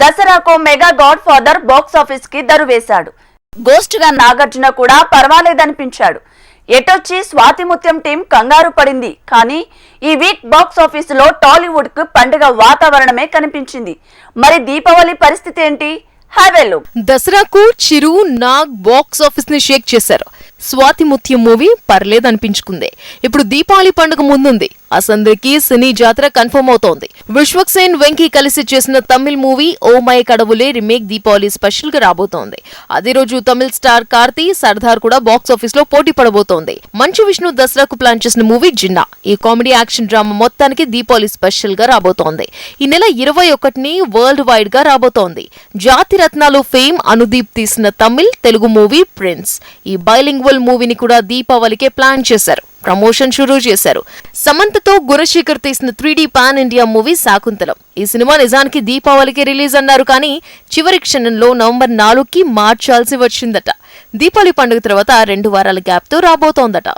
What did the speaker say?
దసరాకు mega god father బాక్సాఫీస్కి దరువేశాడు. గోస్ట్గా నాగార్జున కూడా పర్వాలేదనిపించాడు. ఎటొచ్చి స్వాతిముత్యం టీం కంగారు పడింది. కానీ ఈ వీక్ బాక్స్ ఆఫీసులో టాలీవుడ్కు పండుగ వాతావరణమే కనిపించింది. మరి దీపావళి పరిస్థితి ఏంటి? హ్యావెల్లు దసరాకు చిరు నాగ్ బాక్స్ ఆఫీస్ని షేక్ చేశారు. స్వాతి ముత్యం మూవీ పర్లేదనిపించుకుంది. ఇప్పుడు దీపావళి పండుగ ముందుంది. అసందరికి సినీ జాతర కన్ఫర్మ్ అవుతోంది. విశ్వక్సేన్ వెంకీ కలిసి చేసిన Tamil movie oh my Kadavule remake Deepavali స్పెషల్గా రాబోతోంది. అదే రోజు తమిళ్ స్టార్ కార్తీ సర్దార్ కూడా బాక్స్ ఆఫీస్లో పోటీ పడబోతోంది. మంచు విష్ణు దసరాకు ప్లాన్ చేసిన మూవీ జిన్నా. ఈ కామెడీ యాక్షన్ డ్రామా మొత్తానికి దీపావళి స్పెషల్గా రాబోతోంది. ఈ నెల ఇరవై ఒకటిని వరల్డ్ వైడ్గా రాబోతోంది. జాతి రత్నాలు ఫేమ్ అనుదీప్ తీసిన తమిళ్ తెలుగు మూవీ ప్రిన్స్. ఈ బైలింగ్ ఈక్వల్ మూవీని కూడా దీపావళికే ప్లాన్ చేశారు. ప్రమోషన్ షురూ చేశారు. సమంతతో గుణశేఖర్ తీసిన three D pan India movie Shaakuntalam. ఈ సినిమా నిజానికి దీపావళికి రిలీజ్ అన్నారు కానీ చివరి క్షణంలో నవంబర్ నాలుగుకి మార్చాల్సి వచ్చిందట. దీపావళి పండుగ తర్వాత రెండు వారాల గ్యాప్తో రాబోతోందట.